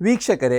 ವೀಕ್ಷಕರೇ,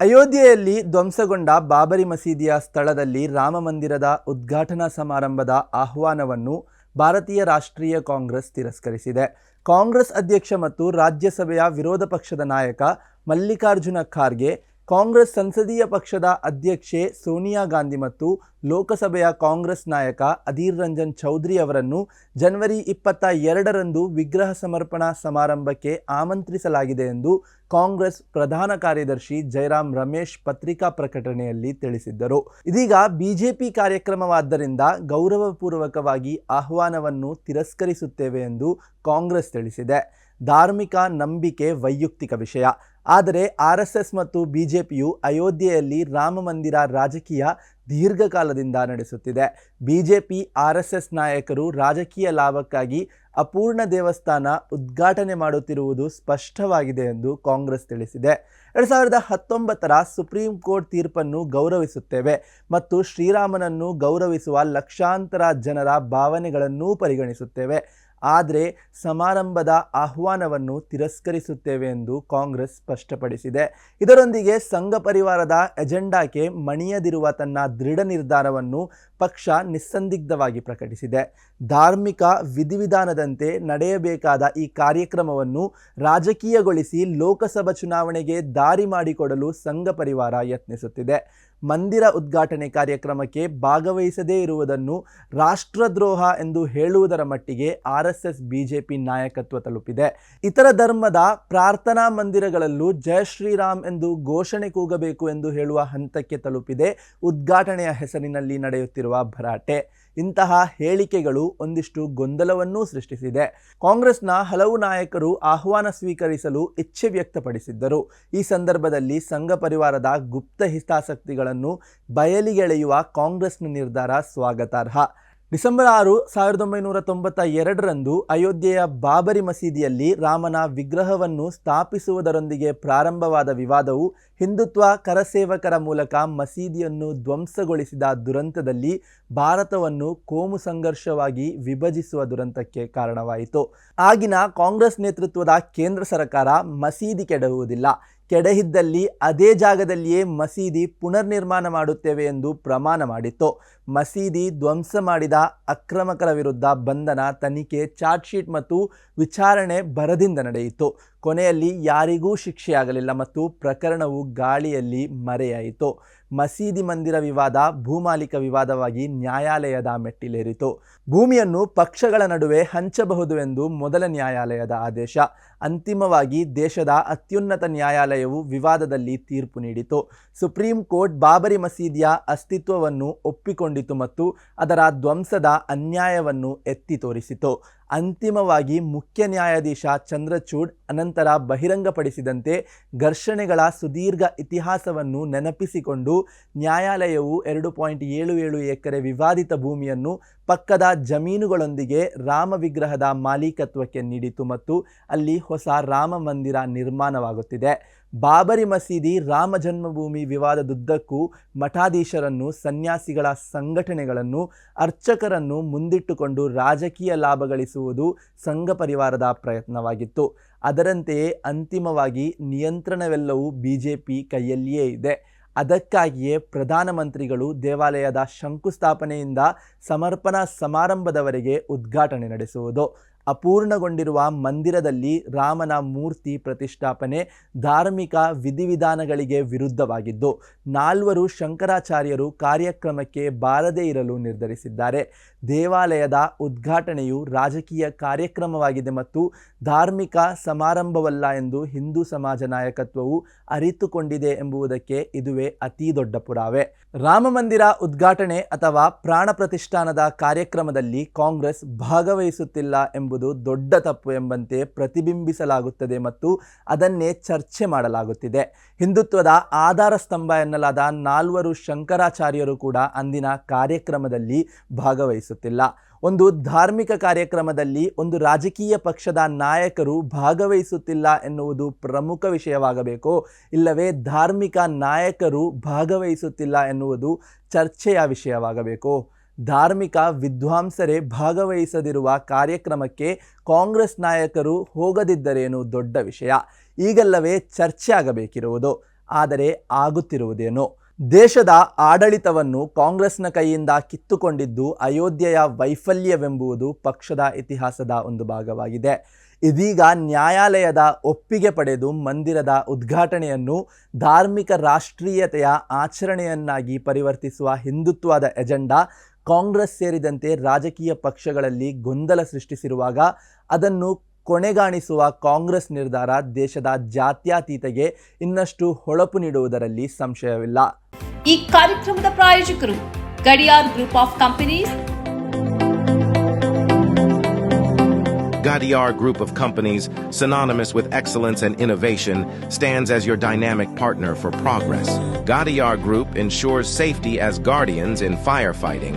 ಅಯೋಧ್ಯೆಯಲ್ಲಿ ಧ್ವಂಸಗೊಂಡ ಬಾಬರಿ ಮಸೀದಿಯ ಸ್ಥಳದಲ್ಲಿ ರಾಮ ಮಂದಿರದ ಉದ್ಘಾಟನಾ ಸಮಾರಂಭದ ಆಹ್ವಾನವನ್ನು ಭಾರತೀಯ ರಾಷ್ಟ್ರೀಯ ಕಾಂಗ್ರೆಸ್ ತಿರಸ್ಕರಿಸಿದೆ. ಕಾಂಗ್ರೆಸ್ ಅಧ್ಯಕ್ಷ ಮತ್ತು ರಾಜ್ಯಸಭೆಯ ವಿರೋಧ ಪಕ್ಷದ ನಾಯಕ ಮಲ್ಲಿಕಾರ್ಜುನ ಖಾರ್ಗೆ ಕಾಂಗ್ರೆಸ್ ಸಂಸದೀಯ ಪಕ್ಷದ ಅಧ್ಯಕ್ಷೆ ಸೋನಿಯಾ ಗಾಂಧಿ ಮತ್ತು ಲೋಕಸಭೆಯ ಕಾಂಗ್ರೆಸ್ ನಾಯಕ ಅಧೀರ್ ರಂಜನ್ ಚೌಧರಿ ಅವರನ್ನು ಜನವರಿ ಇಪ್ಪತ್ತ ಎರಡರಂದು ವಿಗ್ರಹ ಸಮರ್ಪಣಾ ಸಮಾರಂಭಕ್ಕೆ ಆಮಂತ್ರಿಸಲಾಗಿದೆ ಎಂದು ಕಾಂಗ್ರೆಸ್ ಪ್ರಧಾನ ಕಾರ್ಯದರ್ಶಿ ಜಯರಾಮ್ ರಮೇಶ್ ಪತ್ರಿಕಾ ಪ್ರಕಟಣೆಯಲ್ಲಿ ತಿಳಿಸಿದ್ದರು. ಇದೀಗ ಬಿಜೆಪಿ ಕಾರ್ಯಕ್ರಮವಾದ್ದರಿಂದ ಗೌರವಪೂರ್ವಕವಾಗಿ ಆಹ್ವಾನವನ್ನು ತಿರಸ್ಕರಿಸುತ್ತೇವೆ ಎಂದು ಕಾಂಗ್ರೆಸ್ ತಿಳಿಸಿದೆ. ಧಾರ್ಮಿಕ ನಂಬಿಕೆ ವೈಯಕ್ತಿಕ ವಿಷಯ. ಆದರೆ ಆರ್ ಎಸ್ ಎಸ್ ಮತ್ತು ಬಿ ಜೆ ಪಿಯು ಅಯೋಧ್ಯೆಯಲ್ಲಿ ರಾಮ ಮಂದಿರ ರಾಜಕೀಯ ದೀರ್ಘಕಾಲದಿಂದ ನಡೆಸುತ್ತಿದೆ. B J P, R S S ನಾಯಕರು ರಾಜಕೀಯ ಲಾಭಕ್ಕಾಗಿ ಅಪೂರ್ಣ ದೇವಸ್ಥಾನ ಉದ್ಘಾಟನೆ ಮಾಡುತ್ತಿರುವುದು ಸ್ಪಷ್ಟವಾಗಿದೆ ಎಂದು ಕಾಂಗ್ರೆಸ್ ತಿಳಿಸಿದೆ. ಎರಡು ಸಾವಿರದ ಹತ್ತೊಂಬತ್ತರ ಸುಪ್ರೀಂ ಕೋರ್ಟ್ ತೀರ್ಪನ್ನು ಗೌರವಿಸುತ್ತೇವೆ ಮತ್ತು ಶ್ರೀರಾಮನನ್ನು ಗೌರವಿಸುವ ಲಕ್ಷಾಂತರ ಜನರ ಭಾವನೆಗಳನ್ನೂ ಪರಿಗಣಿಸುತ್ತೇವೆ. ಆದರೆ ಸಮಾರಂಭದ ಆಹ್ವಾನವನ್ನು ತಿರಸ್ಕರಿಸುತ್ತೇವೆ ಎಂದು ಕಾಂಗ್ರೆಸ್ ಸ್ಪಷ್ಟಪಡಿಸಿದೆ. ಇದರೊಂದಿಗೆ ಸಂಘ ಪರಿವಾರದ ಎಜೆಂಡಾಕ್ಕೆ ಮಣಿಯದಿರುವ ತನ್ನ ದೃಢ ನಿರ್ಧಾರವನ್ನು ಪಕ್ಷ ನಿಸ್ಸಂದಿಗ್ಧವಾಗಿ ಪ್ರಕಟಿಸಿದೆ. ಧಾರ್ಮಿಕ ವಿಧಿವಿಧಾನದಂತೆ ನಡೆಯಬೇಕಾದ ಈ ಕಾರ್ಯಕ್ರಮವನ್ನು ರಾಜಕೀಯಗೊಳಿಸಿ ಲೋಕಸಭಾ ಚುನಾವಣೆಗೆ ದಾರಿ ಮಾಡಿಕೊಡಲು ಸಂಘ ಪರಿವಾರ ಯತ್ನಿಸುತ್ತಿದೆ. ಮಂದಿರ ಉದ್ಘಾಟನೆ ಕಾರ್ಯಕ್ರಮಕ್ಕೆ ಭಾಗವಹಿಸದೇ ಇರುವುದನ್ನು ರಾಷ್ಟ್ರದ್ರೋಹ ಎಂದು ಹೇಳುವುದರ ಮಟ್ಟಿಗೆ ಆರ್ ಎಸ್ ಎಸ್ ಬಿಜೆಪಿ ನಾಯಕತ್ವ ತಲುಪಿದೆ. ಇತರ ಧರ್ಮದ ಪ್ರಾರ್ಥನಾ ಮಂದಿರಗಳಲ್ಲೂ ಜಯ ಶ್ರೀರಾಮ್ ಎಂದು ಘೋಷಣೆ ಕೂಗಬೇಕು ಎಂದು ಹೇಳುವ ಹಂತಕ್ಕೆ ತಲುಪಿದೆ. ಉದ್ಘಾಟನೆಯ ಹೆಸರಿನಲ್ಲಿ ನಡೆಯುತ್ತಿರುವ ಭರಾಟೆ. ಇಂತಹ ಹೇಳಿಕೆಗಳು ಒಂದಿಷ್ಟು ಗೊಂದಲವನ್ನೂ ಸೃಷ್ಟಿಸಿದೆ. ಕಾಂಗ್ರೆಸ್ನ ಹಲವು ನಾಯಕರು ಆಹ್ವಾನ ಸ್ವೀಕರಿಸಲು ಇಚ್ಛೆ ವ್ಯಕ್ತಪಡಿಸಿದ್ದರು. ಈ ಸಂದರ್ಭದಲ್ಲಿ ಸಂಘ ಪರಿವಾರದ ಗುಪ್ತ ಹಿತಾಸಕ್ತಿಗಳನ್ನು ಬಯಲಿಗೆಳೆಯುವ ಕಾಂಗ್ರೆಸ್ನ ನಿರ್ಧಾರ ಸ್ವಾಗತಾರ್ಹ. ಡಿಸೆಂಬರ್ ಆರು, ಸಾವಿರದ ಒಂಬೈನೂರ ತೊಂಬತ್ತ ಎರಡರಂದು ಅಯೋಧ್ಯೆಯ ಬಾಬರಿ ಮಸೀದಿಯಲ್ಲಿ ರಾಮನ ವಿಗ್ರಹವನ್ನು ಸ್ಥಾಪಿಸುವುದರೊಂದಿಗೆ ಪ್ರಾರಂಭವಾದ ವಿವಾದವು ಹಿಂದುತ್ವ ಕರಸೇವಕರ ಮೂಲಕ ಮಸೀದಿಯನ್ನು ಧ್ವಂಸಗೊಳಿಸಿದ ದುರಂತದಲ್ಲಿ ಭಾರತವನ್ನು ಕೋಮು ಸಂಘರ್ಷವಾಗಿ ವಿಭಜಿಸುವ ದುರಂತಕ್ಕೆ ಕಾರಣವಾಯಿತು. ಆಗಿನ ಕಾಂಗ್ರೆಸ್ ನೇತೃತ್ವದ ಕೇಂದ್ರ ಸರ್ಕಾರ ಮಸೀದಿ ಕೆಡಹುವುದಿಲ್ಲ ಕೆಡಹಿದ್ದಲ್ಲಿ ಅದೇ ಜಾಗದಲ್ಲಿಯೇ ಮಸೀದಿ ಪುನರ್ನಿರ್ಮಾಣ ಮಾಡುತ್ತೇವೆ ಎಂದು ಪ್ರಮಾಣ ಮಾಡಿತ್ತು. ಮಸೀದಿ ಧ್ವಂಸ ಮಾಡಿದ ಅಕ್ರಮಕರ ವಿರುದ್ಧ ಬಂಧನ, ತನಿಖೆ, ಚಾರ್ಜ್ ಮತ್ತು ವಿಚಾರಣೆ ಭರದಿಂದ ನಡೆಯಿತು. ಕೊನೆಯಲ್ಲಿ ಯಾರಿಗೂ ಶಿಕ್ಷೆಯಾಗಲಿಲ್ಲ ಮತ್ತು ಪ್ರಕರಣವು ಗಾಳಿಯಲ್ಲಿ ಮರೆಯಾಯಿತು. ಮಸೀದಿ ಮಂದಿರ ವಿವಾದ, ಭೂಮಾಲಿಕ ವಿವಾದವಾಗಿ ನ್ಯಾಯಾಲಯದ ಮೆಟ್ಟಿಲೇರಿತು. ಭೂಮಿಯನ್ನು ಪಕ್ಷಗಳ ನಡುವೆ ಹಂಚಬಹುದು ಎಂದು ಮೊದಲ ನ್ಯಾಯಾಲಯದ ಆದೇಶ. ಅಂತಿಮವಾಗಿ ದೇಶದ ಅತ್ಯುನ್ನತ ನ್ಯಾಯಾಲಯವು ವಿವಾದದಲ್ಲಿ ತೀರ್ಪು ನೀಡಿತು. ಸುಪ್ರೀಂ ಕೋರ್ಟ್ ಬಾಬರಿ ಮಸೀದಿಯ ಅಸ್ತಿತ್ವವನ್ನು ಒಪ್ಪಿಕೊಂಡಿತು ಮತ್ತು ಅದರ ಧ್ವಂಸದ ಅನ್ಯಾಯವನ್ನು ಎತ್ತಿ ತೋರಿಸಿತು. ಅಂತಿಮವಾಗಿ ಮುಖ್ಯ ನ್ಯಾಯಾಧೀಶ ಚಂದ್ರಚೂಡ್ ಅನಂತರ ಬಹಿರಂಗಪಡಿಸಿದಂತೆ ಘರ್ಷಣೆಗಳ ಸುದೀರ್ಘ ಇತಿಹಾಸವನ್ನು ನೆನಪಿಸಿಕೊಂಡು ನ್ಯಾಯಾಲಯವು ಎರಡು ಪಾಯಿಂಟ್ ಏಳು ಏಳು ಎಕರೆ ವಿವಾದಿತ ಭೂಮಿಯನ್ನು ಪಕ್ಕದ ಜಮೀನುಗಳೊಂದಿಗೆ ರಾಮ ವಿಗ್ರಹದ ಮಾಲೀಕತ್ವಕ್ಕೆ ನೀಡಿತು ಮತ್ತು ಅಲ್ಲಿ ಹೊಸ ರಾಮ ಮಂದಿರ ನಿರ್ಮಾಣವಾಗುತ್ತಿದೆ. ಬಾಬರಿ ಮಸೀದಿ ರಾಮ ಜನ್ಮಭೂಮಿ ವಿವಾದದುದ್ದಕ್ಕೂ ಮಠಾಧೀಶರನ್ನು, ಸನ್ಯಾಸಿಗಳ ಸಂಘಟನೆಗಳನ್ನು, ಅರ್ಚಕರನ್ನು ಮುಂದಿಟ್ಟುಕೊಂಡು ರಾಜಕೀಯ ಲಾಭ ಗಳಿಸುವುದು ಸಂಘ ಪರಿವಾರದ ಪ್ರಯತ್ನವಾಗಿತ್ತು. ಅದರಂತೆಯೇ ಅಂತಿಮವಾಗಿ ನಿಯಂತ್ರಣವೆಲ್ಲವೂ ಬಿ ಜೆ ಪಿ ಕೈಯಲ್ಲಿಯೇ ಇದೆ. ಅದಕ್ಕಾಗಿಯೇ ಪ್ರಧಾನಮಂತ್ರಿಗಳು ದೇವಾಲಯದ ಶಂಕುಸ್ಥಾಪನೆಯಿಂದ ಸಮರ್ಪಣಾ ಸಮಾರಂಭದವರೆಗೆ ಉದ್ಘಾಟನೆ ನಡೆಸುವುದು. ಅಪೂರ್ಣಗೊಂಡಿರುವ ಮಂದಿರದಲ್ಲಿ ರಾಮನ ಮೂರ್ತಿ ಪ್ರತಿಷ್ಠಾಪನೆ ಧಾರ್ಮಿಕ ವಿಧಿವಿಧಾನಗಳಿಗೆ ವಿರುದ್ಧವಾಗಿದ್ದು, ನಾಲ್ವರು ಶಂಕರಾಚಾರ್ಯರು ಕಾರ್ಯಕ್ರಮಕ್ಕೆ ಬಾರದೇ ಇರಲು ನಿರ್ಧರಿಸಿದ್ದಾರೆ. ದೇವಾಲಯದ ಉದ್ಘಾಟನೆಯು ರಾಜಕೀಯ ಕಾರ್ಯಕ್ರಮವಾಗಿದೆ ಮತ್ತು ಧಾರ್ಮಿಕ ಸಮಾರಂಭವಲ್ಲ ಎಂದು ಹಿಂದೂ ಸಮಾಜ ನಾಯಕತ್ವವು ಅರಿತುಕೊಂಡಿದೆ ಎಂಬುದಕ್ಕೆ ಇದುವೇ ಅತಿ ದೊಡ್ಡ ಪುರಾವೆ. ರಾಮ ಮಂದಿರ ಉದ್ಘಾಟನೆ ಅಥವಾ ಪ್ರಾಣ ಪ್ರತಿಷ್ಠಾನದ ಕಾರ್ಯಕ್ರಮದಲ್ಲಿ ಕಾಂಗ್ರೆಸ್ ಭಾಗವಹಿಸುತ್ತಿಲ್ಲ ಎಂಬುದು ದೊಡ್ಡ ತಪ್ಪು ಎಂಬಂತೆ ಪ್ರತಿಬಿಂಬಿಸಲಾಗುತ್ತದೆ ಮತ್ತು ಅದನ್ನೇ ಚರ್ಚೆ ಮಾಡಲಾಗುತ್ತಿದೆ. ಹಿಂದುತ್ವದ ಆಧಾರ ಸ್ತಂಭ ಎನ್ನಲಾದ ನಾಲ್ವರು ಶಂಕರಾಚಾರ್ಯರು ಕೂಡ ಅಂದಿನ ಕಾರ್ಯಕ್ರಮದಲ್ಲಿ ಭಾಗವಹಿಸುತ್ತಿಲ್ಲ. ಒಂದು ಧಾರ್ಮಿಕ ಕಾರ್ಯಕ್ರಮದಲ್ಲಿ ಒಂದು ರಾಜಕೀಯ ಪಕ್ಷದ ನಾಯಕರು ಭಾಗವಹಿಸುತ್ತಿಲ್ಲ ಎನ್ನುವುದು ಪ್ರಮುಖ ವಿಷಯವಾಗಬೇಕು, ಇಲ್ಲವೇ ಧಾರ್ಮಿಕ ನಾಯಕರು ಭಾಗವಹಿಸುತ್ತಿಲ್ಲ ಎನ್ನುವುದು ಚರ್ಚೆಯ ವಿಷಯವಾಗಬೇಕು? ಧಾರ್ಮಿಕ ವಿದ್ವಾಂಸರೇ ಭಾಗವಹಿಸದಿರುವ ಕಾರ್ಯಕ್ರಮಕ್ಕೆ ಕಾಂಗ್ರೆಸ್ ನಾಯಕರು ಹೋಗದಿದ್ದರೇನು ದೊಡ್ಡ ವಿಷಯ. ಈಗೆಲ್ಲವೇ ಚರ್ಚೆ ಆಗಬೇಕಿರುವುದು. ಆದರೆ ಆಗುತ್ತಿರುವುದೇನು? ದೇಶದ ಆಡಳಿತವನ್ನು ಕಾಂಗ್ರೆಸ್ನ ಕೈಯಿಂದ ಕಿತ್ತುಕೊಂಡಿದ್ದು ಅಯೋಧ್ಯೆಯ ವೈಫಲ್ಯವೆಂಬುದು ಪಕ್ಷದ ಇತಿಹಾಸದ ಒಂದು ಭಾಗವಾಗಿದೆ. ಇದೀಗ ನ್ಯಾಯಾಲಯದ ಒಪ್ಪಿಗೆ ಪಡೆದು ಮಂದಿರದ ಉದ್ಘಾಟನೆಯನ್ನು ಧಾರ್ಮಿಕ ರಾಷ್ಟ್ರೀಯತೆಯ ಆಚರಣೆಯನ್ನಾಗಿ ಪರಿವರ್ತಿಸುವ ಹಿಂದುತ್ವದ ಎಜೆಂಡಾ ಕಾಂಗ್ರೆಸ್ ಸೇರಿದಂತೆ ರಾಜಕೀಯ ಪಕ್ಷಗಳಲ್ಲಿ ಗೊಂದಲ ಸೃಷ್ಟಿಸಿರುವಾಗ ಅದನ್ನು ಕೊನೆಗಾಣಿಸುವ ಕಾಂಗ್ರೆಸ್ ನಿರ್ಧಾರ ದೇಶದ ಜಾತ್ಯಾತೀತೆಗೆ ಇನ್ನಷ್ಟು ಹೊಳಪು ನೀಡುವುದರಲ್ಲಿ ಸಂಶಯವಿಲ್ಲ ಈ ಕಾರ್ಯಕ್ರಮದ ಪ್ರಾಯೋಜಕರು Gadiar group of companies Gadiar Group of Companies, synonymous with excellence and innovation, stands as your dynamic partner for progress. Gadiar Group ensures safety as guardians in firefighting